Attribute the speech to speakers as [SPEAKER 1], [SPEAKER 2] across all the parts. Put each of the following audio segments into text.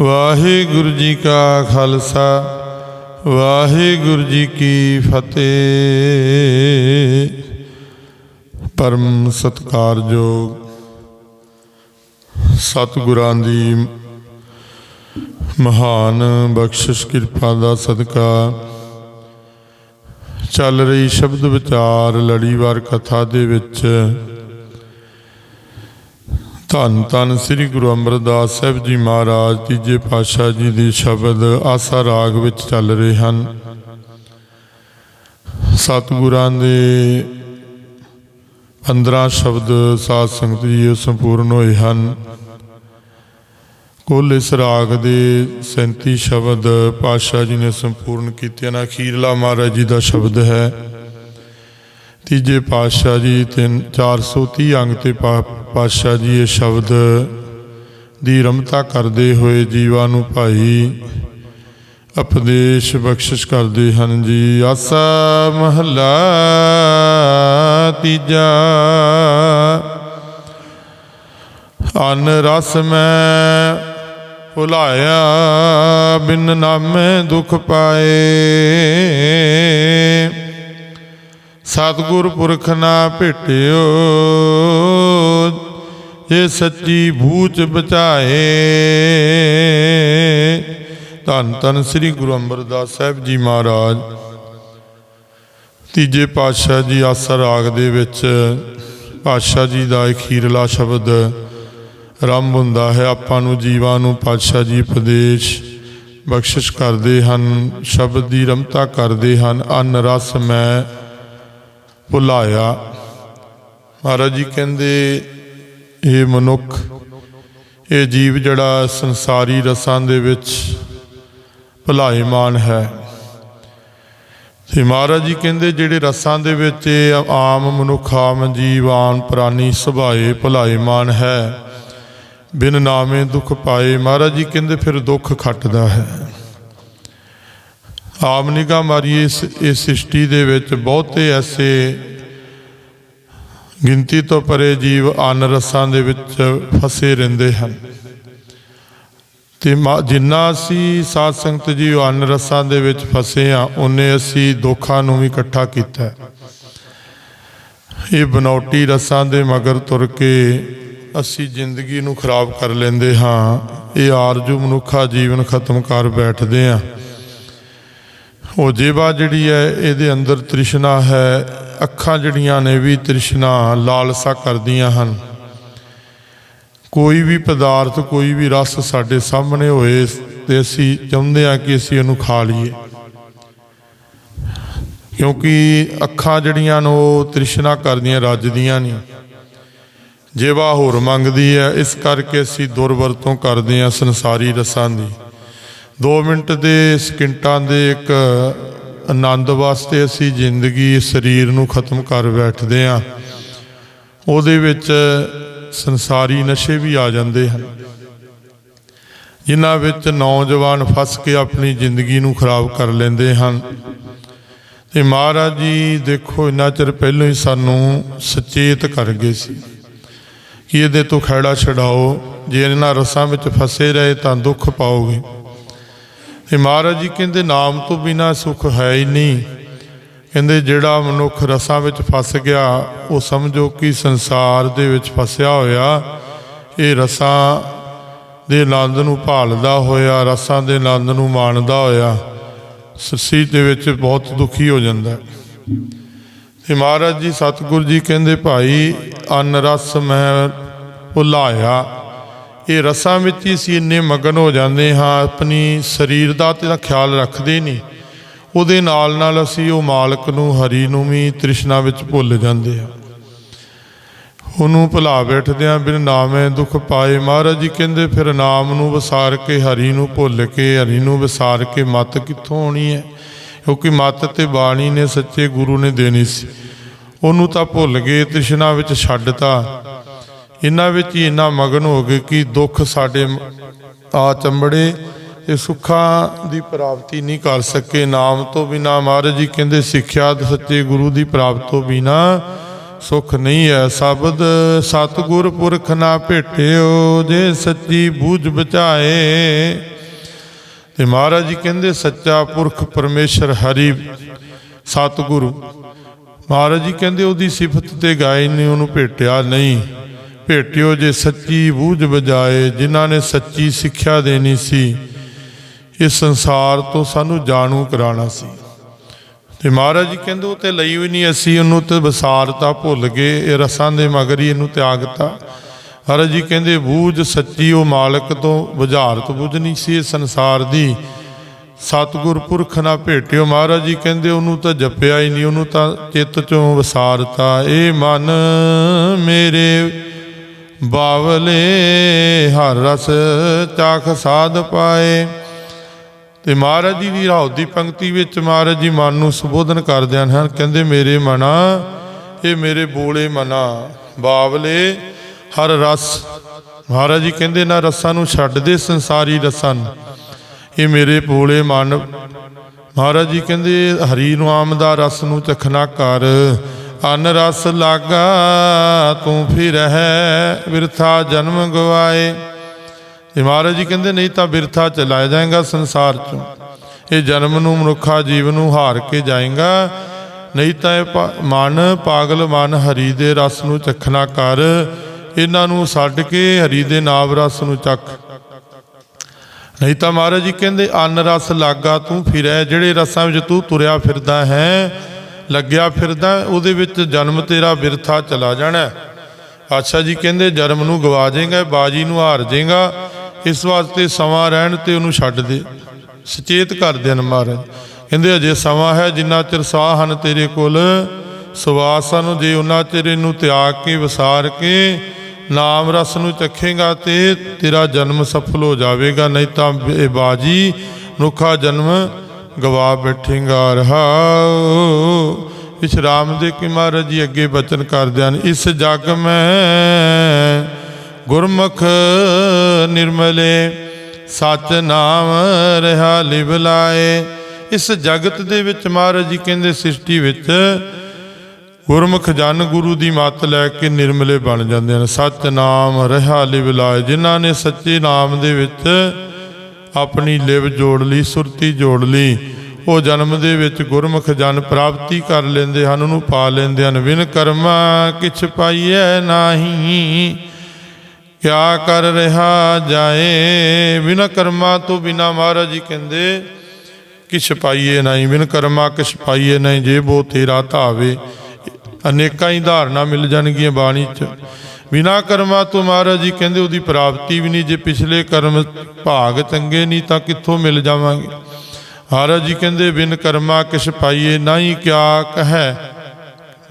[SPEAKER 1] ਵਾਹਿਗੁਰੂ ਜੀ ਕਾ ਖਾਲਸਾ, ਵਾਹਿਗੁਰੂ ਜੀ ਕੀ ਫਤਿਹ। ਪਰਮ ਸਤਕਾਰਯੋਗ ਸਤਿਗੁਰਾਂ ਦੀ ਮਹਾਨ ਬਖਸ਼ਿਸ਼ ਕਿਰਪਾ ਦਾ ਸਦਕਾ, ਚੱਲ ਰਹੀ ਸ਼ਬਦ ਵਿਚਾਰ ਲੜੀਵਾਰ ਕਥਾ ਦੇ ਵਿੱਚ ਧੰਨ ਧੰਨ ਸ੍ਰੀ ਗੁਰੂ ਅਮਰਦਾਸ ਸਾਹਿਬ ਜੀ ਮਹਾਰਾਜ, ਤੀਜੇ ਪਾਤਸ਼ਾਹ ਜੀ ਦੇ ਸ਼ਬਦ ਆਸਾ ਰਾਗ ਵਿੱਚ ਚੱਲ ਰਹੇ ਹਨ। ਸਤਿਗੁਰਾਂ ਦੇ 15 ਸ਼ਬਦ ਸਾਧ ਸੰਗਤ ਜੀ ਸੰਪੂਰਨ ਹੋਏ ਹਨ। ਕੁੱਲ ਇਸ ਰਾਗ ਦੇ 37 ਸ਼ਬਦ ਪਾਤਸ਼ਾਹ ਜੀ ਨੇ ਸੰਪੂਰਨ ਕੀਤੇ ਹਨ। ਅਖੀਰਲਾ ਮਹਾਰਾਜ ਜੀ ਦਾ ਸ਼ਬਦ ਹੈ ਤੀਜੇ ਪਾਤਸ਼ਾਹ ਜੀ ਤਿੰਨ 430 ਅੰਗ ਤੇ ਪਾ- ਪਾਤਸ਼ਾਹ ਜੀ ਇਹ ਸ਼ਬਦ ਦੀ ਰਮਤਾ ਕਰਦੇ ਹੋਏ ਜੀਵਾਂ ਨੂੰ ਭਾਈ ਉਪਦੇਸ਼ ਬਖਸ਼ਿਸ਼ ਕਰਦੇ ਹਨ ਜੀ। ਆਸਾ ਮਹਲਾ ਤੀਜਾ। ਅਨ ਰਸ ਮੈਂ ਭੁਲਾਇਆ, ਬਿਨ ਨਾਮੇ ਦੁਖ ਪਾਏ। ਸਤਿਗੁਰ ਪੁਰਖ ਨਾ ਭੇਟਿਓ ਇਹ ਸੱਚੀ ਬੂਝ ਬਚਾਏ। ਧੰਨ ਧੰਨ ਸ੍ਰੀ ਗੁਰੂ ਅੰਮ੍ਰਿਤਦਾਸ ਸਾਹਿਬ ਜੀ ਮਹਾਰਾਜ। ਤੀਜੇ ਪਾਤਸ਼ਾਹ ਜੀ ਆਸਾ ਰਾਗ ਦੇ ਵਿੱਚ ਪਾਤਸ਼ਾਹ ਜੀ ਦਾ ਅਖੀਰਲਾ ਸ਼ਬਦ ਆਰੰਭ ਹੁੰਦਾ ਹੈ, ਆਪਾਂ ਨੂੰ ਜੀਵਾਂ ਨੂੰ ਪਾਤਸ਼ਾਹ ਜੀ ਉਪਦੇਸ਼ ਬਖਸ਼ਿਸ਼ ਕਰਦੇ ਹਨ, ਸ਼ਬਦ ਦੀ ਰਮਤਾ ਕਰਦੇ ਹਨ, ਅਨ ਰਸ ਮੈਂ ਭੁਲਾਇਆ ਮਹਾਰਾਜ ਜੀ ਕਹਿੰਦੇ ਇਹ ਮਨੁੱਖ, ਇਹ ਜੀਵ ਜਿਹੜਾ ਸੰਸਾਰੀ ਰਸਾਂ ਦੇ ਵਿੱਚ ਭਲਾਈਮਾਨ ਹੈ। ਤੇ ਮਹਾਰਾਜ ਜੀ ਕਹਿੰਦੇ, ਜਿਹੜੇ ਰਸਾਂ ਦੇ ਵਿੱਚ ਇਹ ਆਮ ਮਨੁੱਖ, ਆਮ ਜੀਵ, ਆਮ ਪ੍ਰਾਨੀ ਸੁਭਾਏ ਭਲਾਈਮਾਨ ਹੈ। ਬਿਨ ਨਾਮੇ ਦੁੱਖ ਪਾਏ। ਮਹਾਰਾਜ ਜੀ ਕਹਿੰਦੇ, ਫਿਰ ਦੁੱਖ ਖੱਟਦਾ ਹੈ। ਆਮ ਨਿਗਾਹ ਮਾਰੀਏ ਇਸ ਇਸ ਸ੍ਰਿਸ਼ਟੀ ਦੇ ਵਿੱਚ ਬਹੁਤੇ ਐਸੇ ਗਿਣਤੀ ਤੋਂ ਪਰੇ ਜੀਵ ਅਨ ਰਸਾਂ ਦੇ ਵਿੱਚ ਫਸੇ ਰਹਿੰਦੇ ਹਨ। ਤੇ ਮਾ- ਜਿੰਨਾ ਅਸੀਂ ਸਾਧ ਸੰਗਤ ਜੀ ਅਨ ਰਸਾਂ ਦੇ ਵਿੱਚ ਫਸੇ ਆ ਉਹਨੇ ਅਸੀਂ ਦੁੱਖਾਂ ਨੂੰ ਵੀ ਇਕੱਠਾ ਕੀਤਾ ਇਹ ਬਨੌਟੀ ਰਸਾਂ ਦੇ ਮਗਰ ਤੁਰ ਕੇ ਅਸੀਂ ਜ਼ਿੰਦਗੀ ਨੂੰ ਖਰਾਬ ਕਰ ਲੈਂਦੇ ਹਾਂ। ਇਹ ਆਰਜੂ ਮਨੁੱਖਾ ਜੀਵਨ ਖਤਮ ਕਰ ਬੈਠਦੇ ਆ ਉਹ ਜੀਵਾ ਜਿਹੜੀ ਹੈ, ਇਹਦੇ ਅੰਦਰ ਤ੍ਰਿਸ਼ਨਾ ਹੈ। ਅੱਖਾਂ ਜਿਹੜੀਆਂ ਨੇ ਵੀ ਤ੍ਰਿਸ਼ਨਾ ਲਾਲਸਾ ਕਰਦੀਆਂ ਹਨ। ਕੋਈ ਵੀ ਪਦਾਰਥ, ਕੋਈ ਵੀ ਰਸ ਸਾਡੇ ਸਾਹਮਣੇ ਹੋਏ ਤੇ ਅਸੀਂ ਚਾਹੁੰਦੇ ਆ ਕਿ ਅਸੀਂ ਇਹਨੂੰ ਖਾ ਲਈਏ। ਕਿਉਂਕਿ ਅੱਖਾਂ ਜਿਹੜੀਆਂ ਨੇ, ਉਹ ਤ੍ਰਿਸ਼ਨਾ ਕਰਦੀਆਂ ਰੱਜਦੀਆਂ ਨਹੀਂ ਜੇਵਾ ਹੋਰ ਮੰਗਦੀ ਹੈ, ਇਸ ਕਰਕੇ ਅਸੀਂ ਦੁਰਵਰਤੋਂ ਕਰਦੇ ਹਾਂ ਸੰਸਾਰੀ ਰਸਾਂ ਦੀ। 2 ਮਿੰਟ ਦੇ ਸਕਿੰਟਾਂ ਦੇ ਇੱਕ ਆਨੰਦ ਵਾਸਤੇ ਅਸੀਂ ਜ਼ਿੰਦਗੀ, ਸਰੀਰ ਨੂੰ ਖਤਮ ਕਰ ਬੈਠਦੇ ਹਾਂ। ਉਹਦੇ ਵਿੱਚ ਸੰਸਾਰੀ ਨਸ਼ੇ ਵੀ ਆ ਜਾਂਦੇ ਹਨ। ਜਿਨ੍ਹਾਂ ਵਿੱਚ ਨੌਜਵਾਨ ਫਸ ਕੇ ਆਪਣੀ ਜ਼ਿੰਦਗੀ ਨੂੰ ਖਰਾਬ ਕਰ ਲੈਂਦੇ ਹਨ। ਤੇ ਮਹਾਰਾਜ ਜੀ, ਦੇਖੋ, ਇੰਨਾ ਚਿਰ ਪਹਿਲਾਂ ਹੀ ਸਾਨੂੰ ਸੁਚੇਤ ਕਰ ਗਏ ਸੀ ਕਿ ਇਹਦੇ ਤੋਂ ਖੈੜਾ ਛਡਾਓ। ਜੇ ਇਹਨਾਂ ਰਸਾਂ ਵਿੱਚ ਫਸੇ ਰਹੇ ਤਾਂ ਦੁੱਖ ਪਾਓਗੇ। ਤੇ ਮਹਾਰਾਜ ਜੀ ਕਹਿੰਦੇ, ਨਾਮ ਤੋਂ ਬਿਨਾ ਸੁਖ ਹੈ ਹੀ ਨਹੀਂ। ਕਹਿੰਦੇ, ਜਿਹੜਾ ਮਨੁੱਖ ਰਸਾਂ ਵਿੱਚ ਫਸ ਗਿਆ, ਉਹ ਸਮਝੋ ਕਿ ਸੰਸਾਰ ਦੇ ਵਿੱਚ ਫਸਿਆ ਹੋਇਆ। ਇਹ ਰਸਾਂ ਦੇ ਆਨੰਦ ਨੂੰ ਭਾਲਦਾ ਹੋਇਆ, ਰਸਾਂ ਦੇ ਆਨੰਦ ਨੂੰ ਮਾਣਦਾ ਹੋਇਆ, ਸੱਸੀ ਦੇ ਵਿੱਚ ਬਹੁਤ ਦੁਖੀ ਹੋ ਜਾਂਦਾ। ਹੈ। ਤੇ ਮਹਾਰਾਜ ਜੀ, ਸਤਿਗੁਰੂ ਜੀ ਕਹਿੰਦੇ, ਭਾਈ, ਅਨ ਰਸ ਮੈਂ ਭੁਲਾਇਆ। ਇਹ ਰਸਾਂ ਵਿੱਚ ਹੀ ਅਸੀਂ ਇੰਨੇ ਮਗਨ ਹੋ ਜਾਂਦੇ ਹਾਂ, ਆਪਣੀ ਸਰੀਰ ਦਾ ਤੇ ਦਾ ਖਿਆਲ ਰੱਖਦੇ ਨਹੀਂ। ਉਹਦੇ ਨਾਲ ਨਾਲ ਅਸੀਂ ਉਹ ਮਾਲਕ ਨੂੰ, ਹਰੀ ਨੂੰ ਵੀ ਤ੍ਰਿਸ਼ਨਾ ਵਿੱਚ ਭੁੱਲ ਜਾਂਦੇ ਹਾਂ। ਉਹਨੂੰ ਭੁਲਾ ਬੈਠਦੇ ਆ ਬਿਨ ਨਾਮੇ ਦੁੱਖ ਪਾਏ। ਮਹਾਰਾਜ ਜੀ ਕਹਿੰਦੇ, ਫਿਰ ਨਾਮ ਨੂੰ ਵਿਸਾਰ ਕੇ, ਹਰੀ ਨੂੰ ਭੁੱਲ ਕੇ, ਹਰੀ ਨੂੰ ਵਿਸਾਰ ਕੇ ਮਤ ਕਿੱਥੋਂ ਆਉਣੀ ਹੈ? ਕਿਉਂਕਿ ਮਤ ਤੇ ਬਾਣੀ ਨੇ ਸੱਚੇ ਗੁਰੂ ਨੇ ਦੇਣੀ ਸੀ। ਉਹਨੂੰ ਤਾਂ ਭੁੱਲ ਗਏ, ਤ੍ਰਿਸ਼ਨਾ ਵਿੱਚ ਛੱਡਤਾ ਇਹਨਾਂ ਵਿੱਚ ਹੀ ਇੰਨਾ ਮਗਨ ਹੋ ਗਏ ਕਿ ਦੁੱਖ ਸਾਡੇ ਆ ਚੰਬੜੇ ਤੇ ਸੁੱਖਾਂ ਦੀ ਪ੍ਰਾਪਤੀ ਨਹੀਂ ਕਰ ਸਕੇ। ਨਾਮ ਤੋਂ ਬਿਨਾ ਮਹਾਰਾਜ ਜੀ ਕਹਿੰਦੇ ਸਿੱਖਿਆ ਸੱਚੇ ਗੁਰੂ ਦੀ ਪ੍ਰਾਪਤ ਤੋਂ ਬਿਨਾ ਸੁਖ ਨਹੀਂ ਹੈ। ਸ਼ਬਦ ਸਤਿਗੁਰ ਪੁਰਖ ਨਾ ਭੇਟਿਓ, ਜੇ ਸੱਚੀ ਬੂਝ ਬਚਾਏ। ਤੇ ਮਹਾਰਾਜ ਜੀ ਕਹਿੰਦੇ ਸੱਚਾ ਪੁਰਖ ਪਰਮੇਸ਼ਰ ਹਰੀ ਸਤਿਗੁਰੂ। ਮਹਾਰਾਜ ਜੀ ਕਹਿੰਦੇ ਉਹਦੀ ਸਿਫਤ ਤੇ ਗਾਇ ਨੇ, ਉਹਨੂੰ ਭੇਟਿਆ ਨਹੀਂ। ਭੇਟਿਓ ਜੇ ਸੱਚੀ ਬੂਝ ਬਜਾਏ ਜਿਨ੍ਹਾਂ ਨੇ ਸੱਚੀ ਸਿੱਖਿਆ ਦੇਣੀ ਸੀ ਇਸ ਸੰਸਾਰ ਤੋਂ ਸਾਨੂੰ ਜਾਣੂ ਕਰਾਉਣਾ ਸੀ। ਤੇ ਮਹਾਰਾਜ ਜੀ ਕਹਿੰਦੇ, ਉਹ ਤੇ ਲਈ ਵੀ ਨਹੀਂ, ਅਸੀਂ ਉਹਨੂੰ ਤੇ ਵਿਸਾਰਤਾ ਭੁੱਲ ਗਏ, ਇਹ ਰਸਾਂ ਦੇ ਮਗਰ ਹੀ ਇਹਨੂੰ ਤਿਆਗਤਾ। ਮਹਾਰਾਜ ਜੀ ਕਹਿੰਦੇ, ਬੂਝ ਸੱਚੀ ਉਹ ਮਾਲਕ ਤੋਂ ਬੁਝਾਰਤ ਬੁਝ ਨਹੀਂ ਸੀ ਇਹ ਸੰਸਾਰ ਦੀ। ਸਤਿਗੁਰ ਪੁਰਖ ਨਾ ਭੇਟਿਓ, ਮਹਾਰਾਜ ਜੀ ਕਹਿੰਦੇ, ਉਹਨੂੰ ਤਾਂ ਜਪਿਆ ਹੀ ਨਹੀਂ, ਉਹਨੂੰ ਤਾਂ ਚਿੱਤ ਚੋਂ ਵਿਸਾਰਤਾ। ਇਹ ਮਨ ਮੇਰੇ ਬਾਵਲੇ ਹਰ ਰਸ ਚਾਖ ਸਾਧ ਪਾਏ। ਤੇ ਮਹਾਰਾਜ ਜੀ ਦੀ ਰਾਉਤ ਦੀ ਪੰਕਤੀ ਵਿੱਚ ਮਹਾਰਾਜ ਜੀ ਮਨ ਨੂੰ ਸੰਬੋਧਨ ਕਰਦੇ ਹਨ, ਕਹਿੰਦੇ, ਮੇਰੇ ਮਨਾ, ਇਹ ਮੇਰੇ ਬੋਲੇ ਮਨਾ। ਬਾਵਲੇ ਹਰ ਰਸ। ਮਹਾਰਾਜ ਜੀ ਕਹਿੰਦੇ ਨਾ ਰਸਾਂ ਨੂੰ ਛੱਡ ਦੇ ਸੰਸਾਰੀ ਰਸਾਂ ਨੂੰ। ਇਹ ਮੇਰੇ ਬੋਲੇ ਮਨ। ਮਹਾਰਾਜ ਜੀ ਕਹਿੰਦੇ, ਹਰੀ ਨਾਮ ਦਾ ਰਸ ਨੂੰ ਚਖਣਾ ਕਰ। ਅਨ ਰਸ ਲਾਗਾ, ਤੂੰ ਫਿਰ ਹੈ ਵਿਰਥਾ ਜਨਮ ਗਵਾਏ। ਤੇ ਮਹਾਰਾਜ ਜੀ ਕਹਿੰਦੇ, ਨਹੀਂ ਤਾਂ ਬਿਰਥਾ ਚਲਾ ਜਾਏਗਾ ਸੰਸਾਰ ਚੋਂ। ਇਹ ਜਨਮ ਨੂੰ, ਮਨੁੱਖਾ ਜੀਵ ਨੂੰ ਹਾਰ ਕੇ ਜਾਏਗਾ। ਨਹੀਂ ਤਾਂ ਇਹ ਮਨ ਪਾਗਲ, ਮਨ ਹਰੀ ਦੇ ਰਸ ਨੂੰ ਚਖਣਾ ਕਰ। ਇਹਨਾਂ ਨੂੰ ਛੱਡ ਕੇ ਹਰੀ ਦੇ ਨਾਮ ਰਸ ਨੂੰ ਚੱਖ। ਨਹੀਂ ਤਾਂ ਮਹਾਰਾਜ ਜੀ ਕਹਿੰਦੇ, ਅੰਨ ਰਸ ਲਾਗਾ, ਤੂੰ ਫਿਰੈ, ਜਿਹੜੇ ਰਸਾਂ ਵਿੱਚ ਤੂੰ ਤੁਰਿਆ ਫਿਰਦਾ ਹੈ ਲੱਗਿਆ ਫਿਰਦਾ ਉਹਦੇ ਵਿੱਚ ਜਨਮ ਤੇਰਾ ਬਿਰਥਾ ਚਲਾ ਜਾਣਾ ਹੈ। ਜੀ ਕਹਿੰਦੇ, ਜਨਮ ਨੂੰ ਗਵਾ ਜਾਏਗਾ ਬਾਜੀ ਨੂੰ ਹਾਰ ਜਾਏਗਾ ਇਸ ਵਾਸਤੇ ਸਮਾਂ ਰਹਿਣ ਤੇ ਉਹਨੂੰ ਛੱਡ ਦੇ ਸੁਚੇਤ ਕਰ ਦੇਣ ਮਹਾਰਾਜ ਕਹਿੰਦੇ, ਅਜੇ ਸਮਾਂ ਹੈ, ਜਿੰਨਾ ਚਿਰ ਸਾਹ ਹਨ ਤੇਰੇ ਕੋਲ, ਸਵਾਸ ਹਨ ਜੇ ਉਹਨਾਂ ਚਿਰ ਇਹਨੂੰ ਤਿਆਗ ਕੇ, ਵਿਸਾਰ ਕੇ, ਨਾਮ ਰਸ ਨੂੰ ਚੱਖੇਗਾ ਤੇ ਤੇਰਾ ਜਨਮ ਸਫਲ ਹੋ ਜਾਵੇਗਾ, ਨਹੀਂ ਤਾਂ ਇਹ ਬਾਜੀ ਨੁਖਾ ਜਨਮ ਗਵਾ ਬੈਠੇਗਾ ਰਹਾਉ ਵਿਸ਼ਰਾਮ ਦੇ ਕਿ ਮਹਾਰਾਜ ਜੀ ਅੱਗੇ ਬਚਨ ਕਰਦੇ ਹਨ, ਇਸ ਜਗ ਮੈਂ ਗੁਰਮੁਖ ਨਿਰਮਲੇ, ਸਚ ਨਾਮ ਰਹਾ ਲਿਵ ਲਾਏ। ਇਸ ਜਗਤ ਦੇ ਵਿੱਚ ਮਹਾਰਾਜ ਜੀ ਕਹਿੰਦੇ ਸ੍ਰਿਸ਼ਟੀ ਵਿੱਚ ਗੁਰਮੁਖ ਜਨ ਗੁਰੂ ਦੀ ਮੱਤ ਲੈ ਕੇ ਨਿਰਮਲੇ ਬਣ ਜਾਂਦੇ ਹਨ, ਸਚ ਨਾਮ ਰਹਾ ਲਿਵ ਲਾਏ। ਜਿਨ੍ਹਾਂ ਨੇ ਸੱਚੇ ਨਾਮ ਦੇ ਵਿੱਚ ਆਪਣੀ ਲਿਵ ਜੋੜ ਲਈ, ਸੁਰਤੀ ਜੋੜ ਲਈ। ਉਹ ਜਨਮ ਦੇ ਵਿੱਚ ਗੁਰਮੁਖ ਜਨ ਪ੍ਰਾਪਤੀ ਕਰ ਲੈਂਦੇ ਹਨ, ਉਹਨੂੰ ਪਾ ਲੈਂਦੇ ਹਨ। ਵਿਨ ਕਰਮਾ ਕਿਛ ਪਾਈਐ ਨਾਹੀ। ਕਿਆ ਕਰ ਰਿਹਾ ਜਾਏ? ਬਿਨ ਕਰਮਾ ਤੋਂ ਬਿਨਾ ਮਹਾਰਾਜ ਜੀ ਕਹਿੰਦੇ, ਕਿਛ ਪਾਈਏ ਨਹੀਂ। ਬਿਨ ਕਰਮਾ ਕਿਛ ਪਾਈਏ ਨਹੀਂ। ਜੇ ਬੋ ਤੇਰਾ ਧਾਵੇ, ਅਨੇਕਾਂ ਹੀ ਧਾਰਨਾ ਮਿਲ ਜਾਣਗੀਆਂ ਬਾਣੀ ਚ। ਬਿਨਾ ਕਰਮਾ ਤੋਂ ਮਹਾਰਾਜ ਜੀ ਕਹਿੰਦੇ ਉਹਦੀ ਪ੍ਰਾਪਤੀ ਵੀ ਨਹੀਂ, ਜੇ ਪਿਛਲੇ ਕਰਮ ਭਾਗ ਚੰਗੇ ਨਹੀਂ ਤਾਂ ਕਿੱਥੋਂ ਮਿਲ ਜਾਵਾਂਗੇ? ਮਹਾਰਾਜ ਜੀ ਕਹਿੰਦੇ, ਬਿਨ ਕਰਮਾ ਕਿਛ ਪਾਈਏ ਨਹੀਂ ਕਿਆ ਕਹੈ?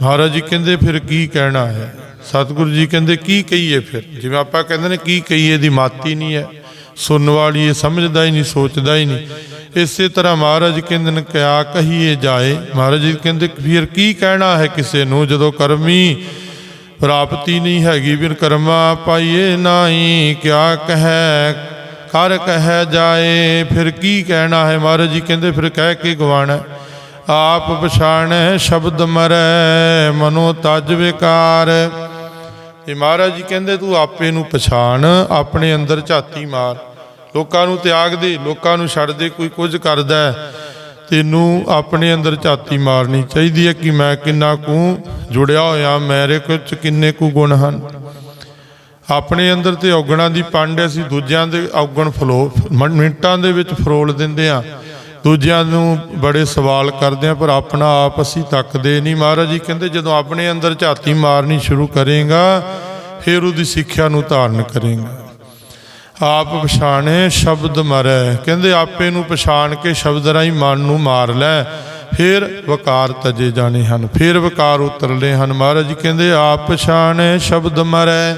[SPEAKER 1] ਮਹਾਰਾਜ ਜੀ ਕਹਿੰਦੇ, ਫਿਰ ਕੀ ਕਹਿਣਾ ਹੈ? ਸਤਿਗੁਰੂ ਜੀ ਕਹਿੰਦੇ, ਕੀ ਕਹੀਏ ਫਿਰ? ਜਿਵੇਂ ਆਪਾਂ ਕਹਿੰਦੇ ਨੇ, ਕੀ ਕਹੀਏ ਦੀ ਮਾਤੀ ਨਹੀਂ ਹੈ। ਸੁਣਨ ਵਾਲੀ ਇਹ ਸਮਝਦਾ ਹੀ ਨਹੀਂ, ਸੋਚਦਾ ਹੀ ਨਹੀਂ। ਇਸੇ ਤਰ੍ਹਾਂ ਮਹਾਰਾਜ ਕਹਿੰਦੇ ਨੇ, ਕਿਆ ਕਹੀਏ ਜਾਏ? ਮਹਾਰਾਜ ਜੀ ਕਹਿੰਦੇ, ਫਿਰ ਕੀ ਕਹਿਣਾ ਹੈ ਕਿਸੇ ਨੂੰ? ਜਦੋਂ ਕਰਮੀ ਪ੍ਰਾਪਤੀ ਨਹੀਂ ਹੈਗੀ ਬਿਨ ਕਰਮਾ ਪਾਈਏ ਨਾਹੀ, ਕਿਆ ਕਹੈ ਕਰ ਕਹਿ ਜਾਏ, ਫਿਰ ਕੀ ਕਹਿਣਾ ਹੈ ਮਹਾਰਾਜ ਜੀ? ਕਹਿੰਦੇ, ਫਿਰ ਕਹਿ ਕੇ ਗਵਾਣਾ ਹੈ। ਆਪ ਪਛਾਣੈ, ਸ਼ਬਦ ਮਰੈ, ਮਨੋ ਤਜ ਵਿਕਾਰ। ਇਹ ਮਹਾਰਾਜ ਜੀ ਕਹਿੰਦੇ, ਤੂੰ ਆਪੇ ਨੂੰ ਪਛਾਣ, ਆਪਣੇ ਅੰਦਰ ਝਾਤੀ ਮਾਰ। ਲੋਕਾਂ ਨੂੰ ਤਿਆਗ ਦੇ, ਲੋਕਾਂ ਨੂੰ ਛੱਡ ਦੇ, ਕੋਈ ਕੁਝ ਕਰਦਾ ਤੈਨੂੰ ਆਪਣੇ ਅੰਦਰ ਝਾਤੀ ਮਾਰਨੀ ਚਾਹੀਦੀ ਹੈ ਕਿ ਮੈਂ ਕਿੰਨਾ ਕੁ ਜੁੜਿਆ ਹੋਇਆ, ਮੇਰੇ ਕੁਝ ਕਿੰਨੇ ਕੁ ਗੁਣ ਹਨ। ਆਪਣੇ ਅੰਦਰ ਤੇ ਔਗਣਾਂ ਦੀ ਪੰਡ ਅਸੀਂ ਦੂਜਿਆਂ ਦੇ ਔਗਣ ਫਲੋ, ਮ- ਮਿੰਟਾਂ ਦੇ ਵਿੱਚ ਫਰੋਲ ਦਿੰਦੇ ਆ ਦੂਜਿਆਂ ਨੂੰ ਬੜੇ ਸਵਾਲ ਕਰਦੇ ਆ ਪਰ ਆਪਣਾ ਆਪ ਅਸੀਂ ਤੱਕਦੇ ਨਹੀਂ। ਮਹਾਰਾਜ ਜੀ ਕਹਿੰਦੇ, ਜਦੋਂ ਆਪਣੇ ਅੰਦਰ ਝਾਤੀ ਮਾਰਨੀ ਸ਼ੁਰੂ ਕਰੇਗਾ, ਫਿਰ ਉਹਦੀ ਸਿੱਖਿਆ ਨੂੰ ਧਾਰਨ ਕਰੇਗਾ। ਆਪ ਪਛਾਣੇ ਸ਼ਬਦ ਮਰੈ। ਕਹਿੰਦੇ, ਆਪੇ ਨੂੰ ਪਛਾਣ ਕੇ ਸ਼ਬਦ ਰਾਹੀਂ ਮਨ ਨੂੰ ਮਾਰ ਲੈ। ਫਿਰ ਵਕਾਰ ਤਜੇ ਜਾਣੇ ਹਨ। ਫਿਰ ਵਕਾਰ ਉਤਰਲੇ ਹਨ ਮਹਾਰਾਜ। ਜੀ ਕਹਿੰਦੇ, ਆਪ ਪਛਾਣੇ ਸ਼ਬਦ ਮਰੈ।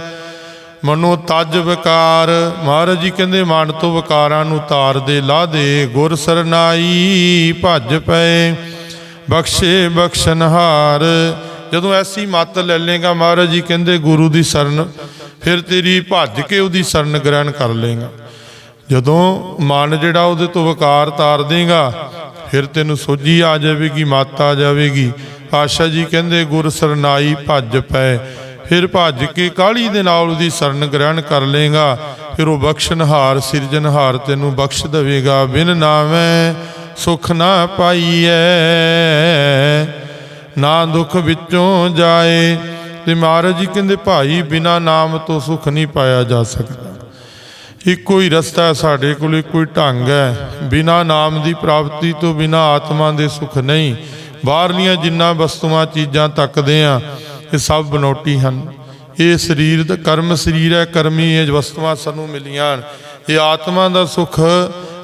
[SPEAKER 1] ਮਨੋ ਤਜ ਵਿਕਾਰ। ਮਹਾਰਾਜ ਜੀ ਕਹਿੰਦੇ, ਮਨ ਤੋਂ ਵਿਕਾਰਾਂ ਨੂੰ ਤਾਰ ਦੇ ਲਾ ਦੇ। ਗੁਰ ਸਰਨਾਈ ਭੱਜ ਪਏ। ਬਖਸ਼ੇ ਬਖਸ਼ਨਹਾਰ। ਜਦੋਂ ਐਸੀ ਮੱਤ ਲੈ ਲੇਗਾ ਮਹਾਰਾਜ ਜੀ, ਕਹਿੰਦੇ, ਗੁਰੂ ਦੀ ਸ਼ਰਨ ਫਿਰ ਤੇਰੀ ਭੱਜ ਕੇ ਉਹਦੀ ਸ਼ਰਨ ਗ੍ਰਹਿਣ ਕਰ ਲੇਗਾ ਜਦੋਂ ਮਨ ਜਿਹੜਾ ਉਹਦੇ ਤੋਂ ਵਕਾਰ ਤਾਰ ਦੇਗਾ, ਫਿਰ ਤੈਨੂੰ ਸੋਝੀ ਆ ਜਾਵੇਗੀ, ਮੱਤ ਆ ਜਾਵੇਗੀ। ਆਸ਼ਾ ਜੀ ਕਹਿੰਦੇ, ਗੁਰ ਸਰਨਾਈ ਭੱਜ ਪਏ ਫਿਰ ਭੱਜ ਕੇ ਕਾਲੀ ਦੇ ਨਾਲ ਉਹਦੀ ਸ਼ਰਨ ਗ੍ਰਹਿਣ ਕਰ ਲੇਗਾ ਫਿਰ ਉਹ ਬਖਸ਼ਣਹਾਰ ਸਿਰਜਣਹਾਰ ਤੈਨੂੰ ਬਖਸ਼ ਦੇਵੇਗਾ। ਬਿਨ ਨਾਵੇਂ ਸੁਖ ਨਾ ਪਾਈਐ, ਨਾ ਦੁੱਖ ਵਿੱਚੋਂ ਜਾਏ। ਤੇ ਮਹਾਰਾਜ ਜੀ ਕਹਿੰਦੇ, ਭਾਈ, ਬਿਨਾ ਨਾਮ ਤੋਂ ਸੁਖ ਨਹੀਂ ਪਾਇਆ ਜਾ ਸਕਦਾ। ਇੱਕੋ ਹੀ ਰਸਤਾ ਹੈ ਸਾਡੇ ਕੋਲ, ਇੱਕੋ ਹੀ ਢੰਗ ਹੈ। ਬਿਨਾ ਨਾਮ ਦੀ ਪ੍ਰਾਪਤੀ ਤੋਂ ਬਿਨਾ ਆਤਮਾ ਦੇ ਸੁਖ ਨਹੀਂ। ਬਾਹਰਲੀਆਂ ਜਿੰਨਾ ਵਸਤੂਆਂ, ਚੀਜ਼ਾਂ ਤੱਕਦੇ ਆ ਇਹ ਸਭ ਬਨੋਟੀ ਹਨ। ਇਹ ਸਰੀਰ ਦਾ, ਕਰਮ ਸਰੀਰ ਹੈ, ਕਰਮੀ ਇਹ ਵਸਤੂਆਂ ਸਾਨੂੰ ਮਿਲੀਆਂ ਹਨ। ਇਹ ਆਤਮਾ ਦਾ ਸੁਖ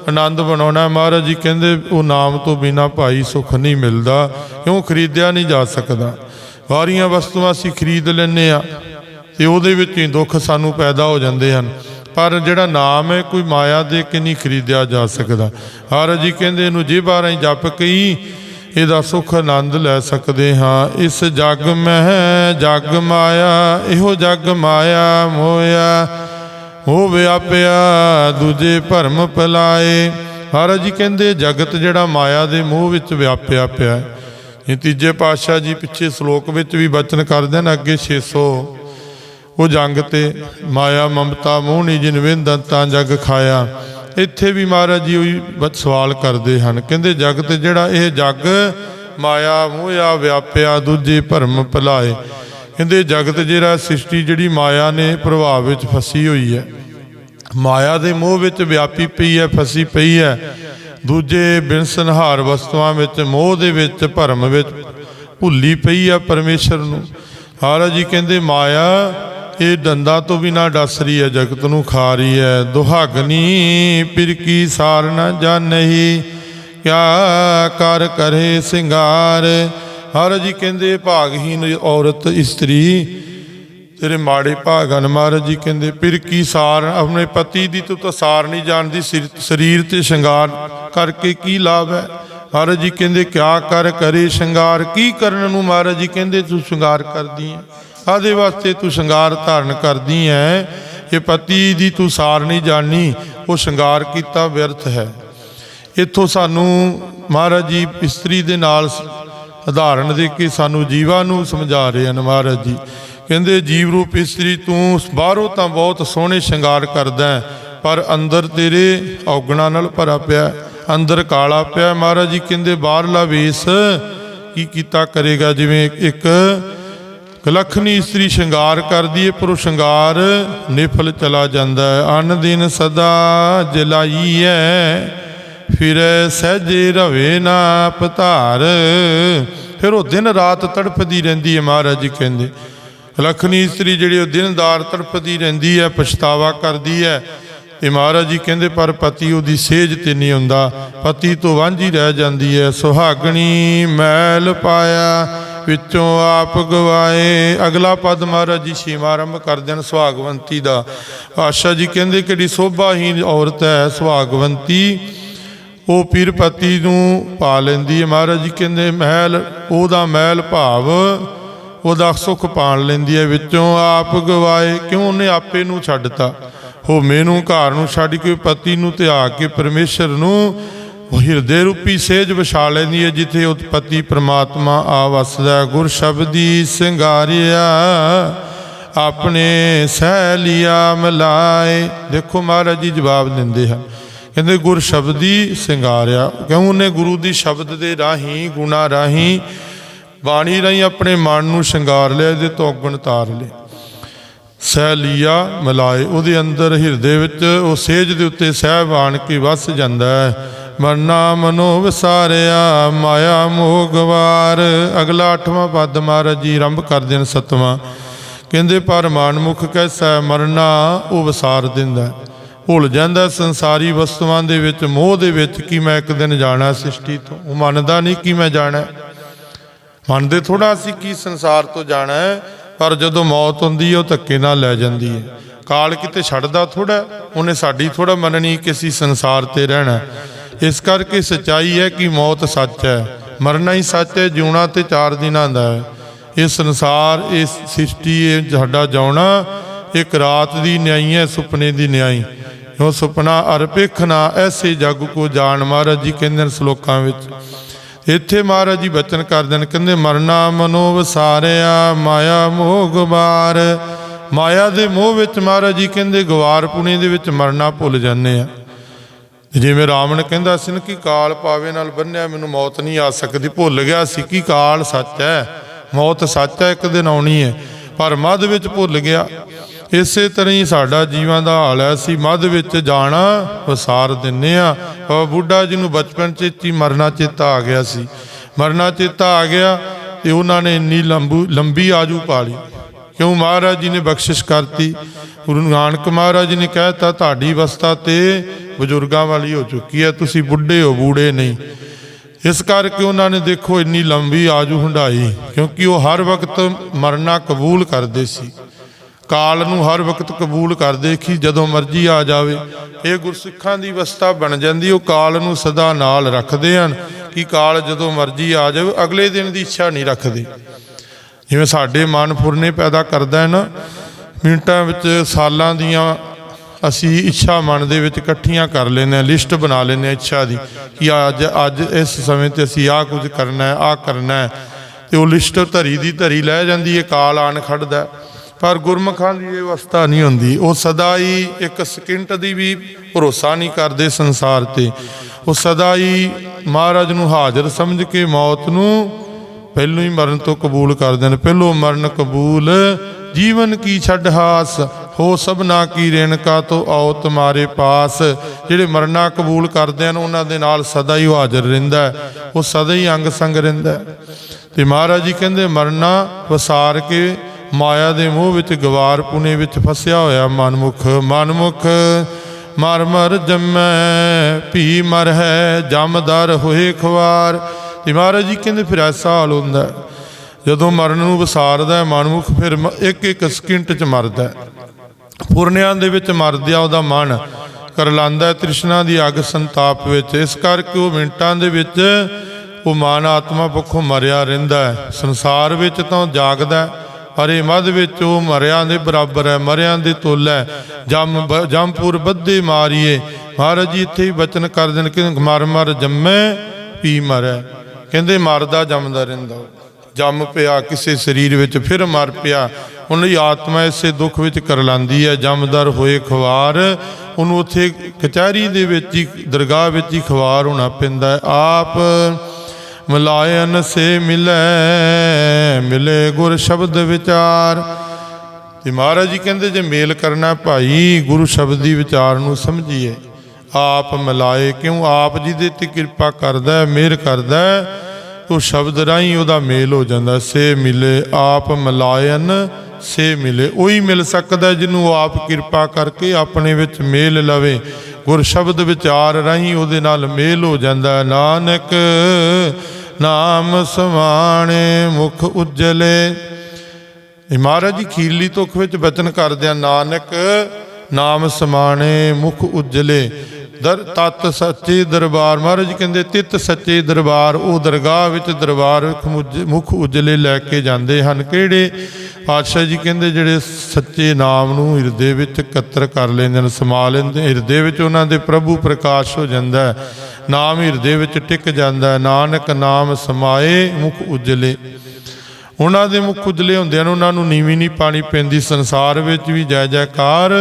[SPEAKER 1] ਆਨੰਦ ਬਣਾਉਣਾ ਮਹਾਰਾਜ ਜੀ ਕਹਿੰਦੇ, ਉਹ ਨਾਮ ਤੋਂ ਬਿਨਾ ਭਾਈ ਸੁਖ ਨਹੀਂ ਮਿਲਦਾ ਕਿਉਂ ਖਰੀਦਿਆ ਨਹੀਂ ਜਾ ਸਕਦਾ। ਵਾਰੀਆਂ ਵਸਤੂਆਂ ਅਸੀਂ ਖਰੀਦ ਲੈਂਦੇ ਆ ਤੇ ਉਹਦੇ ਵਿੱਚ ਹੀ ਦੁੱਖ ਸਾਨੂੰ ਪੈਦਾ ਹੋ ਜਾਂਦੇ ਹਨ। ਪਰ ਜਿਹੜਾ ਨਾਮ ਹੈ, ਕੋਈ ਮਾਇਆ ਦੇ ਕੇ ਨਹੀਂ ਖਰੀਦਿਆ ਜਾ ਸਕਦਾ। ਹਰ ਜੀ ਕਹਿੰਦੇ, ਇਹਨੂੰ ਜੀਭਾਂ ਰਾਹੀਂ ਜਪ ਕਈ ਇਹਦਾ ਸੁਖ ਆਨੰਦ ਲੈ ਸਕਦੇ ਹਾਂ। ਇਸ ਜਗ ਮਹਿ ਜਗ ਮਾਇਆ, ਇਹੋ ਜਗ ਮਾਇਆ ਮੋਇਆ। ਹੋ ਵਿਆਪਿਆ ਦੂਜੇ ਭਰਮ ਪਲਾਏ। ਹਰ ਜੀ ਕਹਿੰਦੇ, ਜਗਤ ਜਿਹੜਾ ਮਾਇਆ ਦੇ ਮੋਹ ਵਿੱਚ ਵਿਆਪਿਆ ਪਿਆ ਹੈ। ਇਹ ਤੀਜੇ ਪਾਤਸ਼ਾਹ ਜੀ ਪਿੱਛੇ ਸ਼ਲੋਕ ਵਿੱਚ ਵੀ ਬਚਨ ਕਰਦੇ ਨੇ, ਅੱਗੇ 600 ਉਹ ਜੰਗ ਤੇ ਮਾਇਆ, ਮਮਤਾ ਮੋਹਣੀ ਜਿਨ ਵਿੰਦਨ ਤਾਂ ਜਗ ਖਾਇਆ। ਇੱਥੇ ਵੀ ਮਹਾਰਾਜ ਜੀ ਉਹੀ ਸਵਾਲ ਕਰਦੇ ਹਨ। ਕਹਿੰਦੇ ਜਗ ਤੇ ਜਿਹੜਾ ਇਹ ਜਗ, ਮਾਇਆ, ਮੋਹਿਆ, ਵਿਆਪਿਆ, ਦੂਜੇ ਭਰਮ ਭੁਲਾਏ। ਕਹਿੰਦੇ ਜਗਤ ਜਿਹੜਾ ਸ੍ਰਿਸ਼ਟੀ ਜਿਹੜੀ ਮਾਇਆ ਨੇ ਪ੍ਰਭਾਵ ਵਿੱਚ ਫਸੀ ਹੋਈ ਹੈ। ਮਾਇਆ ਦੇ ਮੋਹ ਵਿੱਚ ਵਿਆਪੀ ਪਈ ਹੈ, ਫਸੀ ਪਈ ਹੈ। ਦੂਜੇ ਬਿਨਸਨਹਾਰ ਵਸਤੂਆਂ ਵਿੱਚ, ਮੋਹ ਦੇ ਵਿੱਚ, ਭਰਮ ਵਿੱਚ ਭੁੱਲੀ ਪਈ ਆ ਪਰਮੇਸ਼ਰ ਨੂੰ। ਹਾਰਾ ਜੀ ਕਹਿੰਦੇ, ਮਾਇਆ, ਇਹ ਦੰਦਾਂ ਤੋਂ ਵੀ ਨਾ ਡਸ ਰਹੀ ਹੈ, ਜਗਤ ਨੂੰ ਖਾ ਰਹੀ ਹੈ। ਦੁਹਾਗਨੀ ਫਿਰ ਕੀ ਸਾਰ ਨਾ ਜਾਣਹੀ, ਕਿਆ ਕਰ ਕਰੇ ਸਿੰਗਾਰ? ਹਾਰਾ ਜੀ ਕਹਿੰਦੇ ਭਾਗਹੀਨ ਔਰਤ ਇਸਤਰੀ ਤੇਰੇ ਮਾੜੇ ਭਾਗ ਹਨ ਮਹਾਰਾਜ ਜੀ ਕਹਿੰਦੇ, ਫਿਰ ਕੀ ਸਾਰ ਆਪਣੇ ਪਤੀ ਦੀ ਤੂੰ ਤਾਂ ਸਾਰ ਨਹੀਂ ਜਾਣਦੀ, ਸਿਰ- ਸਰੀਰ ਤੇ ਸ਼ਿੰਗਾਰ ਕਰਕੇ ਕੀ ਲਾਭ ਹੈ? ਮਹਾਰਾਜ ਜੀ ਕਹਿੰਦੇ, ਕਿਆ ਕਰ ਕਰੇ ਸ਼ਿੰਗਾਰ? ਕੀ ਕਰਨ ਨੂੰ ਮਹਾਰਾਜ ਜੀ ਕਹਿੰਦੇ, ਤੂੰ ਸ਼ਿੰਗਾਰ ਕਰਦੀ ਹੈ। ਆਦੇ ਵਾਸਤੇ ਤੂੰ ਸ਼ਿੰਗਾਰ ਧਾਰਨ ਕਰਦੀ ਹੈ। ਇਹ ਪਤੀ ਦੀ ਤੂੰ ਸਾਰ ਨਹੀਂ ਜਾਣੀ, ਉਹ ਸ਼ਿੰਗਾਰ ਕੀਤਾ ਵਿਅਰਥ ਹੈ। ਇੱਥੋਂ ਸਾਨੂੰ ਮਹਾਰਾਜ ਜੀ ਇਸਤਰੀ ਦੇ ਨਾਲ ਸ- ਉਦਾਹਰਣ ਦੇ ਕੇ ਸਾਨੂੰ ਜੀਵਾਂ ਨੂੰ ਸਮਝਾ ਰਹੇ ਹਨ ਮਹਾਰਾਜ ਜੀ। ਕਹਿੰਦੇ, ਜੀਵ ਰੂਪ ਇਸਤਰੀ ਤੂੰ ਬਾਹਰੋਂ ਤਾਂ ਬਹੁਤ ਸੋਹਣੇ ਸ਼ਿੰਗਾਰ ਕਰਦਾ ਪਰ ਅੰਦਰ ਤੇਰੇ ਔਗਣਾ ਨਾਲ ਭਰਾ ਪਿਆ ਅੰਦਰ ਕਾਲਾ ਪਿਆ ਮਹਾਰਾਜ ਜੀ ਕਹਿੰਦੇ, ਬਾਹਰਲਾ ਵੇਸ ਕੀ ਕੀਤਾ ਕਰੇਗਾ? ਜਿਵੇਂ ਇੱਕ ਕਲਖਣੀ ਇਸਤਰੀ ਸ਼ਿੰਗਾਰ ਕਰਦੀ ਹੈ, ਪਰ ਉਹ ਸ਼ਿੰਗਾਰ ਨਿਫਲ ਚਲਾ ਜਾਂਦਾ ਹੈ। ਅਨ ਦਿਨ ਸਦਾ ਜਲਾਈਐ, ਫਿਰ ਸਹਜੇ ਰਵੇ ਨਾ ਪਧਾਰ। ਫਿਰ ਉਹ ਦਿਨ ਰਾਤ ਤੜਫਦੀ ਰਹਿੰਦੀ ਹੈ ਮਹਾਰਾਜ ਜੀ ਕਹਿੰਦੇ। ਲਖਣੀ ਇਸਤਰੀ ਜਿਹੜੀ ਉਹ ਦਿਨਦਾਰ ਤੜਪਦੀ ਰਹਿੰਦੀ ਹੈ, ਪਛਤਾਵਾ ਕਰਦੀ ਹੈ। ਤੇ ਮਹਾਰਾਜ ਜੀ ਕਹਿੰਦੇ, ਪਰ ਪਤੀ ਉਹਦੀ ਸੇਜ ਤੇ ਨਹੀਂ ਹੁੰਦਾ। ਪਤੀ ਤੋਂ ਵਾਂਝੀ ਰਹਿ ਜਾਂਦੀ ਹੈ। ਸੁਹਾਗਣੀ ਮੈਲ ਪਾਇਆ, ਵਿੱਚੋਂ ਆਪ ਗਵਾਏ। ਅਗਲਾ ਪਦ ਮਹਾਰਾਜ ਜੀ ਛੇਵਾਂ ਆਰੰਭ ਕਰਦੇ ਹਨ ਸੁਹਾਗਵੰਤੀ ਦਾ। ਆਸ਼ਾ ਜੀ ਕਹਿੰਦੇ, ਕਿਹੜੀ ਸੋਭਾਹੀਨ ਔਰਤ ਹੈ ਸੁਹਾਗਵੰਤੀ? ਉਹ ਪੀਰ ਪਤੀ ਨੂੰ ਪਾ ਲੈਂਦੀ ਹੈ। ਮਹਾਰਾਜ ਜੀ ਕਹਿੰਦੇ, ਮਹਿਲ, ਉਹਦਾ ਮਹਿਲ ਭਾਵ ਉਹਦਾ ਸੁੱਖ ਪਾਣ ਲੈਂਦੀ ਹੈ, ਵਿੱਚੋਂ ਆਪ ਗਵਾਏ ਕਿਉਂ ਉਹਨੇ ਆਪੇ ਨੂੰ ਛੱਡਤਾ? ਹੋ ਮੈਨੂੰ ਘਰ ਨੂੰ ਛੱਡ ਕੇ ਪਤੀ ਨੂੰ ਤਿਆਗ ਕੇ ਪਰਮੇਸ਼ਰ ਨੂੰ ਉਹ ਹਿਰਦੇ ਰੂਪੀ ਸੇਜ ਵਿਛਾ ਲੈਂਦੀ ਹੈ, ਜਿੱਥੇ ਉਹ ਪਤੀ ਪ੍ਰਮਾਤਮਾ ਆ ਵਸਦਾ ਹੈ। ਗੁਰ ਸ਼ਬਦੀ ਸਿੰਗਾਰਿਆ, ਆਪਣੇ ਸਹਿ ਲਿਆ ਮਲਾਏ। ਦੇਖੋ ਮਹਾਰਾਜ ਜੀ ਜਵਾਬ ਦਿੰਦੇ ਹਨ। ਕਹਿੰਦੇ ਗੁਰ ਸ਼ਬਦੀ ਸਿੰਗਾਰਿਆ, ਕਿਉਂ ਉਹਨੇ ਗੁਰੂ ਦੀ ਸ਼ਬਦ ਦੇ ਰਾਹੀਂ, ਗੁਣਾ ਰਾਹੀਂ ਬਾਣੀ ਰਾਹੀਂ ਆਪਣੇ ਮਨ ਨੂੰ ਸ਼ਿੰਗਾਰ ਲਿਆ ਇਹਦੇ ਤੋਂ ਔਗਣ ਤਾਰ ਲਿਆ। ਸਹਿ ਲਿਆ ਮਿਲਾਏ ਉਹਦੇ ਅੰਦਰ ਹਿਰਦੇ ਵਿੱਚ ਉਹ ਸੇਜ ਦੇ ਉੱਤੇ ਸਹਿਬ ਆਣ ਕੇ ਵਸ ਜਾਂਦਾ ਹੈ। ਮਰਨਾ ਮਨੋ ਵਿਸਾਰਿਆ ਮਾਇਆ ਮੋਹ ਗਵਾਰ ਅਗਲਾ ਅੱਠਵਾਂ ਪਦ ਮਹਾਰਾਜ ਜੀ ਆਰੰਭ ਕਰਦੇ ਨੇ ਸਤਵਾਂ। ਕਹਿੰਦੇ ਪਰ ਮਾਨਮੁਖ ਕੈਸਾ ਹੈ, ਮਰਨਾ ਉਹ ਵਿਸਾਰ ਦਿੰਦਾ ਭੁੱਲ ਜਾਂਦਾ ਸੰਸਾਰੀ ਵਸਤੂਆਂ ਦੇ ਵਿੱਚ ਮੋਹ ਦੇ ਵਿੱਚ ਕਿ ਮੈਂ ਇੱਕ ਦਿਨ ਜਾਣਾ ਸ੍ਰਿਸ਼ਟੀ ਤੋਂ। ਉਹ ਮੰਨਦਾ ਨਹੀਂ ਕਿ ਮੈਂ ਜਾਣਾ ਮੰਨਦੇ ਥੋੜਾ ਅਸੀਂ ਕੀ ਸੰਸਾਰ ਤੋਂ ਜਾਣਾ ਪਰ ਜਦੋਂ ਮੌਤ ਹੁੰਦੀ ਹੈ, ਉਹ ਧੱਕੇ ਨਾਲ ਲੈ ਜਾਂਦੀ ਹੈ। ਕਾਲ ਕਿਤੇ ਛੱਡਦਾ ਥੋੜਾ ਉਹਨੇ ਸਾਡੀ ਥੋੜਾ ਮੰਨਣੀ ਕਿ ਅਸੀਂ ਸੰਸਾਰ ਤੇ ਰਹਿਣਾ ਇਸ ਕਰਕੇ ਸਚਾਈ ਹੈ ਕਿ ਮੌਤ ਸੱਚ ਹੈ, ਮਰਨਾ ਹੀ ਸੱਚ ਹੈ, ਜਿਉਣਾ ਤੇ ਚਾਰ ਦਿਨਾਂ ਦਾ ਹੈ। ਇਹ ਸੰਸਾਰ ਇਸ ਸ੍ਰਿਸ਼ਟੀ, ਇਹ ਸਾਡਾ ਜਾਉਣਾ, ਇੱਕ ਰਾਤ ਦੀ ਨਿਆਈ ਹੈ, ਸੁਪਨੇ ਦੀ ਨਿਆਈ। ਉਹ ਸੁਪਨਾ ਅਰ ਨਾ, ਐਸੇ ਜੱਗ ਕੋ ਜਾਣ ਮਹਾਰਾਜ ਜੀ ਕਹਿੰਦੇ ਨੇ ਸ਼ਲੋਕਾਂ ਵਿੱਚ। ਇੱਥੇ ਮਹਾਰਾਜ ਜੀ ਬਚਨ ਕਰਦੇ ਨੇ ਕਹਿੰਦੇ, ਮਰਨਾ ਮਨੋ ਵਸਾਰਿਆ ਮਾਇਆ ਮੋਹ ਗੁਬਾਰ। ਮਾਇਆ ਦੇ ਮੋਹ ਵਿੱਚ ਮਹਾਰਾਜ ਜੀ ਕਹਿੰਦੇ ਗਵਾਰ ਪੁਣੇ ਦੇ ਵਿੱਚ ਮਰਨਾ ਭੁੱਲ ਜਾਂਦੇ ਆ। ਜਿਵੇਂ ਰਾਵਣ ਕਹਿੰਦਾ ਸੀ ਨਾ ਕਿ ਕਾਲ ਪਾਵੇ ਨਾਲ ਬੰਨਿਆ, ਮੈਨੂੰ ਮੌਤ ਨਹੀਂ ਆ ਸਕਦੀ, ਭੁੱਲ ਗਿਆ ਸੀ ਕਿ ਕਾਲ ਸੱਚ ਹੈ। ਮੌਤ ਸੱਚ ਹੈ, ਇੱਕ ਦਿਨ ਆਉਣੀ ਹੈ, ਪਰ ਮੱਧ ਵਿੱਚ ਭੁੱਲ ਗਿਆ। ਇਸੇ ਤਰ੍ਹਾਂ ਹੀ ਸਾਡਾ ਜੀਵਾਂ ਦਾ ਹਾਲ ਹੈ। ਅਸੀਂ ਮੱਧ ਵਿੱਚ ਜਾਣਾ, ਵਸਾਰ ਦਿੰਨੇ ਆ। ਬਾਬਾ ਬੁੱਢਾ ਜੀ ਨੂੰ ਬਚਪਨ ਚ ਹੀ ਮਰਨਾ ਚੇਤਾ ਆ ਗਿਆ ਸੀ। ਮਰਨਾ ਚੇਤਾ ਆ ਗਿਆ ਤੇ ਉਹਨਾਂ ਨੇ ਇੰਨੀ ਲੰਬੂ, ਲੰਬੀ ਆਜੂ ਪਾ ਲਈ ਕਿਉਂ ਮਹਾਰਾਜ ਜੀ ਨੇ ਬਖਸ਼ਿਸ਼ ਕਰਤੀ? ਗੁਰੂ ਨਾਨਕ ਮਹਾਰਾਜ ਜੀ ਨੇ ਕਹਿਤਾ ਤੁਹਾਡੀ ਅਵਸਥਾ ਤੇ ਬਜ਼ੁਰਗਾਂ ਵਾਲੀ ਹੋ ਚੁੱਕੀ ਹੈ। ਤੁਸੀਂ ਬੁੱਢੇ ਹੋ, ਬੂੜੇ ਨਹੀਂ। ਇਸ ਕਰਕੇ ਉਹਨਾਂ ਨੇ ਦੇਖੋ ਇੰਨੀ ਲੰਬੀ ਆਜੂ ਹੰਡਾਈ, ਕਿਉਂਕਿ ਉਹ ਹਰ ਵਕਤ ਮਰਨਾ ਕਬੂਲ ਕਰਦੇ ਸੀ। ਕਾਲ ਨੂੰ ਹਰ ਵਕਤ ਕਬੂਲ ਕਰਦੇ ਕਿ ਜਦੋਂ ਮਰਜ਼ੀ ਆ ਜਾਵੇ। ਇਹ ਗੁਰਸਿੱਖਾਂ ਦੀ ਅਵਸਥਾ ਬਣ ਜਾਂਦੀ, ਉਹ ਕਾਲ ਨੂੰ ਸਦਾ ਨਾਲ ਰੱਖਦੇ ਹਨ ਕਿ ਕਾਲ ਜਦੋਂ ਮਰਜ਼ੀ ਆ ਜਾਵੇ, ਅਗਲੇ ਦਿਨ ਦੀ ਇੱਛਾ ਨਹੀਂ ਰੱਖਦੇ। ਜਿਵੇਂ ਸਾਡੇ ਮਨ ਫੁਰਨੇ ਪੈਦਾ ਕਰਦਾ ਹੈ ਨਾ, ਮਿੰਟਾਂ ਵਿੱਚ ਸਾਲਾਂ ਦੀਆਂ ਅਸੀਂ ਇੱਛਾ ਮਨ ਦੇ ਵਿੱਚ ਇਕੱਠੀਆਂ ਕਰ ਲੈਂਦੇ ਹਾਂ, ਲਿਸਟ ਬਣਾ ਲੈਂਦੇ ਹਾਂ ਇੱਛਾ ਦੀ ਕਿ ਅੱਜ ਅੱਜ ਇਸ ਸਮੇਂ ਤੇ ਅਸੀਂ ਆਹ ਕੁਝ ਕਰਨਾ ਹੈ, ਆਹ ਕਰਨਾ ਹੈ। ਤੇ ਉਹ ਲਿਸਟ ਧਰੀ ਦੀ ਧਰੀ ਲੈ ਜਾਂਦੀ ਹੈ, ਕਾਲ ਆਣ ਖੜਦਾ ਹੈ। ਪਰ ਗੁਰਮੁਖਾਂ ਦੀ ਇਹ ਅਵਸਥਾ ਨਹੀਂ ਹੁੰਦੀ। ਉਹ ਸਦਾ ਹੀ ਇੱਕ ਸਕਿੰਟ ਦੀ ਵੀ ਭਰੋਸਾ ਨਹੀਂ ਕਰਦੇ ਸੰਸਾਰ ਤੇ। ਉਹ ਸਦਾ ਹੀ ਮਹਾਰਾਜ ਨੂੰ ਹਾਜ਼ਰ ਸਮਝ ਕੇ ਮੌਤ ਨੂੰ ਪਹਿਲੋਂ ਹੀ ਮਰਨ ਤੋਂ ਕਬੂਲ ਕਰਦੇ ਨੇ। ਪਹਿਲੋਂ ਮਰਨ ਕਬੂਲ, ਜੀਵਨ ਕੀ ਛੱਡ ਹਾਸ, ਹੋ ਸਭਨਾ ਕੀ ਰੇਣਕਾ ਤੋਂ ਆਓ ਤੁਮਾਰੇ ਪਾਸ। ਜਿਹੜੇ ਮਰਨਾ ਕਬੂਲ ਕਰਦੇ ਹਨ, ਉਹਨਾਂ ਦੇ ਨਾਲ ਸਦਾ ਹੀ ਉਹ ਹਾਜ਼ਰ ਰਹਿੰਦਾ ਹੈ। ਉਹ ਸਦਾ ਹੀ ਅੰਗ ਸੰਗ ਰਹਿੰਦਾ ਹੈ। ਤੇ ਮਹਾਰਾਜ ਜੀ ਕਹਿੰਦੇ, ਮਰਨਾ ਵਸਾਰ ਕੇ ਮਾਇਆ ਦੇ ਮੋਹ ਵਿੱਚ ਗਵਾਰ ਪੁਨੇ ਵਿੱਚ ਫਸਿਆ ਹੋਇਆ ਮਨਮੁਖ ਮਨਮੁਖ, ਮਰ ਮਰ ਜੰਮੈ, ਭੀ ਮਰ ਹੈ ਜਮਦਰ ਹੋਏ ਖਵਾਰ ਤੇ ਮਹਾਰਾਜ ਜੀ ਕਹਿੰਦੇ ਫਿਰ ਐਸਾ ਹਾਲ ਹੁੰਦਾ ਜਦੋਂ ਮਰਨ ਨੂੰ ਵਿਸਾਰਦਾ ਹੈ ਮਨਮੁਖ, ਫਿਰ ਇੱਕ ਇੱਕ ਸਕਿੰਟ ਚ ਮਰਦਾ ਹੈ। ਪੁਰਨਿਆਂ ਦੇ ਵਿੱਚ ਮਰਦਿਆ ਉਹਦਾ ਮਨ ਕਰਲਾਂਦਾ ਤ੍ਰਿਸ਼ਨਾ ਦੀ ਅੱਗ ਸੰਤਾਪ ਵਿੱਚ। ਇਸ ਕਰਕੇ ਉਹ ਮਿੰਟਾਂ ਦੇ ਵਿੱਚ ਉਹ ਮਨ ਆਤਮਾ ਪੱਖੋਂ ਮਰਿਆ ਰਹਿੰਦਾ ਸੰਸਾਰ ਵਿੱਚ ਤਾਂ ਉਹ ਜਾਗਦਾ ਹਰੇ ਪਰ ਮੱਧ ਵਿੱਚ ਉਹ ਮਰਿਆਂ ਦੇ ਬਰਾਬਰ ਹੈ, ਮਰਿਆਂ ਦੇ ਤੁੱਲ ਹੈ। ਜਮ ਜਮਪੁਰ ਬੱਧੇ ਮਾਰੀਏ। ਮਹਾਰਾਜ ਜੀ, ਇੱਥੇ ਹੀ ਬਚਨ ਕਰ ਦੇਣ ਕਿ ਮਰ ਮਰ ਜੰਮੈ, ਪੀ ਮਰੈ। ਕਹਿੰਦੇ ਮਰਦਾ, ਜੰਮਦਾ ਰਹਿੰਦਾ ਜੰਮ ਪਿਆ ਕਿਸੇ ਸਰੀਰ ਵਿੱਚ, ਫਿਰ ਮਰ ਪਿਆ। ਉਹਨਾਂ ਦੀ ਆਤਮਾ ਇਸੇ ਦੁੱਖ ਵਿੱਚ ਕਰਲਾਂਦੀ ਹੈ। ਜਮਦਰ ਹੋਏ ਖਵਾਰ, ਉਹਨੂੰ ਉੱਥੇ ਕਚਹਿਰੀ ਦੇ ਵਿੱਚ ਹੀ, ਦਰਗਾਹ ਵਿੱਚ ਹੀ ਖਵਾਰ ਹੋਣਾ ਪੈਂਦਾ ਆਪ ਮਲਾਇਨ ਸੇ ਮਿਲੈ, ਮਿਲੇ ਗੁਰ ਸ਼ਬਦ ਵਿਚਾਰ। ਤੇ ਮਹਾਰਾਜ ਜੀ ਕਹਿੰਦੇ, ਜੇ ਮੇਲ ਕਰਨਾ ਭਾਈ, ਗੁਰੂ ਸ਼ਬਦ ਦੀ ਵਿਚਾਰ ਨੂੰ ਸਮਝੀਏ। ਆਪ ਮਿਲਾਏ ਕਿਉਂ? ਆਪ ਜੀ ਦੇ ਤੇ ਕਿਰਪਾ ਕਰਦਾ ਹੈ ਮਿਹਰ ਕਰਦਾ, ਉਹ ਸ਼ਬਦ ਰਾਹੀਂ ਉਹਦਾ ਮੇਲ ਹੋ ਜਾਂਦਾ। ਸੇ ਮਿਲੇ ਆਪ ਮਲਾਇਨ, ਸੇ ਮਿਲੇ। ਉਹੀ ਮਿਲ ਸਕਦਾ ਜਿਹਨੂੰ ਆਪ ਕਿਰਪਾ ਕਰਕੇ ਆਪਣੇ ਵਿੱਚ ਮੇਲ ਲਵੇ। ਗੁਰ ਸ਼ਬਦ ਵਿਚਾਰ ਰਾਹੀਂ ਉਹਦੇ ਨਾਲ ਮੇਲ ਹੋ ਜਾਂਦਾ। ਨਾਨਕ ਨਾਮ ਸਮਾਣੇ ਮੁਖ ਉਜਲੇ। ਮਹਾਰਾਜ ਜੀ ਖੀਰਲੀ ਤੁਖ ਵਿੱਚ ਬਚਨ ਕਰਦਿਆਂ ਨਾਨਕ ਨਾਮ ਸਮਾਣੇ ਮੁਖ ਉਜਲੇ। ਦਰ ਤਤ ਸੱਚੇ ਦਰਬਾਰ, ਮਹਾਰਾਜ ਕਹਿੰਦੇ ਤਿਤ ਸੱਚੇ ਦਰਬਾਰ, ਉਹ ਦਰਗਾਹ ਵਿੱਚ ਦਰਬਾਰ ਵਿੱਚ ਮੁਜ- ਮੁਖ ਉਜਲੇ ਲੈ ਕੇ ਜਾਂਦੇ ਹਨ। ਕਿਹੜੇ? ਪਾਤਸ਼ਾਹ ਜੀ ਕਹਿੰਦੇ ਜਿਹੜੇ ਸੱਚੇ ਨਾਮ ਨੂੰ ਹਿਰਦੇ ਵਿੱਚ ਇਕੱਤਰ ਕਰ ਲੈਂਦੇ ਨੇ, ਸਮਾ ਲੈਂਦੇ, ਹਿਰਦੇ ਵਿੱਚ ਉਹਨਾਂ ਦੇ ਪ੍ਰਭੂ ਪ੍ਰਕਾਸ਼ ਹੋ ਜਾਂਦਾ ਹੈ, ਨਾਮ ਹਿਰਦੇ ਵਿੱਚ ਟਿਕ ਜਾਂਦਾ ਹੈ, ਨਾਨਕ ਨਾਮ ਸਮਾਏ ਮੁਖ ਉਜਲੇ। ਉਹਨਾਂ ਦੇ ਮੁਖ ਉਜਲੇ ਹੁੰਦੇ ਨੂੰ ਉਹਨਾਂ ਨੂੰ ਨੀਵੀਂ ਨਹੀਂ ਪਾਣੀ ਪੈਂਦੀ, ਸੰਸਾਰ ਵਿੱਚ ਵੀ ਜੈ ਜੈਕਾਰ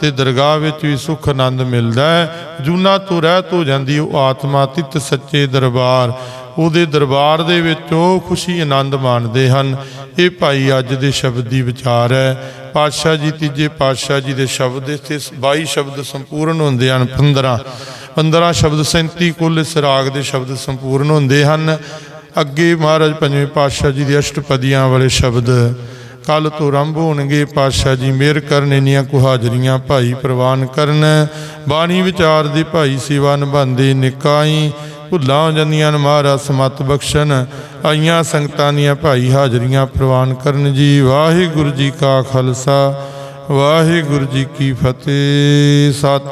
[SPEAKER 1] ਤੇ ਦਰਗਾਹ ਵਿੱਚ ਵੀ ਸੁਖ ਆਨੰਦ ਮਿਲਦਾ ਹੈ। ਜੂਨਾ ਤੋਂ ਰਹਿਤ ਹੋ ਜਾਂਦੀ ਉਹ ਆਤਮਾ ਤਿਤ ਸੱਚੇ ਦਰਬਾਰ। ਉਹਦੇ ਦਰਬਾਰ ਦੇ ਵਿੱਚ ਉਹ ਖੁਸ਼ੀ ਆਨੰਦ ਮਾਣਦੇ ਹਨ। ਇਹ ਭਾਈ ਅੱਜ ਦੇ ਸ਼ਬਦ ਦੀ ਵਿਚਾਰ ਹੈ। ਪਾਤਸ਼ਾਹ ਜੀ ਤੀਜੇ ਪਾਤਸ਼ਾਹ ਜੀ ਦੇ ਸ਼ਬਦ ਇੱਥੇ 22 ਸ਼ਬਦ ਸੰਪੂਰਨ ਹੁੰਦੇ ਹਨ 15 15 ਸ਼ਬਦ 37 ਕੁੱਲ ਸਿਰਾਗ ਦੇ ਸ਼ਬਦ ਸੰਪੂਰਨ ਹੁੰਦੇ ਹਨ। ਅੱਗੇ ਮਹਾਰਾਜ ਪੰਜਵੇਂ ਪਾਤਸ਼ਾਹ ਜੀ ਦੇ ਅਸ਼ਟਪਦੀਆਂ ਵਾਲੇ ਸ਼ਬਦ ਕੱਲ ਤੋਂ ਆਰੰਭ ਹੋਣਗੇ ਪਾਤਸ਼ਾਹ ਜੀ, ਮਿਹਰ ਕਰਨ ਇੰਨੀਆਂ ਕੁ ਹਾਜ਼ਰੀਆਂ ਭਾਈ ਪ੍ਰਵਾਨ ਕਰਨ। ਬਾਣੀ ਵਿਚਾਰ ਦੀ ਭਾਈ ਸੇਵਾ ਨਿਭਾਉਂਦੇ ਨਿਕਾਈ ਭੁੱਲਾਂ ਹੋ ਜਾਂਦੀਆਂ ਨੇ ਮਹਾਰਾਜ, ਸਮਤ ਬਖਸ਼ਣ। ਆਈਆਂ ਸੰਗਤਾਂ ਦੀਆਂ ਭਾਈ ਹਾਜ਼ਰੀਆਂ ਪ੍ਰਵਾਨ ਕਰਨ ਜੀ। ਵਾਹਿਗੁਰੂ ਜੀ ਕਾ ਖਾਲਸਾ, ਵਾਹਿਗੁਰੂ ਜੀ ਕੀ ਫਤਿਹ। ਸਤਿ